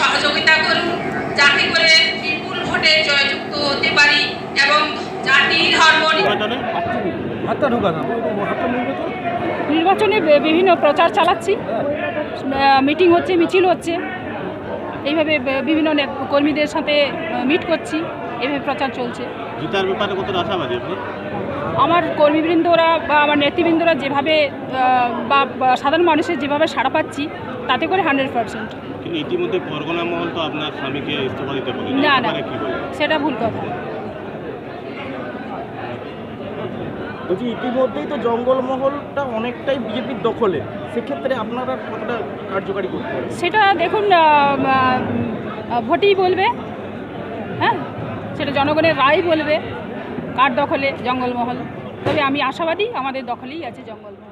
সহযোগিতা করুন। যাতে করে বিপুল ভোটে জয়যুক্ত হতে পারি এবং জাতি ধর্ম নির্বাচনে? বিভিন্ন প্রচার চালাচ্ছি। মিটিং হচ্ছে মিছিল হচ্ছে। এইভাবে বিভিন্ন কর্মীদের সাথে মিট করছি। এভাবে প্রচার চলছে। আমার কর্মীবৃন্দরা বা আমার নেতৃবৃন্দরা যেভাবে বা সাধারণ মানুষের যেভাবে সাড়া পাচ্ছি তাতে করে হান্ড্রেড পার্সেন্ট। কিন্তু ইতিমধ্যে পরগনা মহল তো আপনার স্বামীকে ইস্তফা দিতে বলে না, না। সেটা ভুল কথা। বলছি ইতিমধ্যেই তো জঙ্গলমহলটা অনেকটাই বিজেপির দখলে। সেক্ষেত্রে আপনারা কতটা কার্যকারী করতে সেটা দেখুন ভোটেই বলবে। হ্যাঁ? সেটা জনগণের রায় বলবে কার দখলে জঙ্গলমহল। তবে আমি আশাবাদী আমাদের দখলেই আছে জঙ্গলমহল।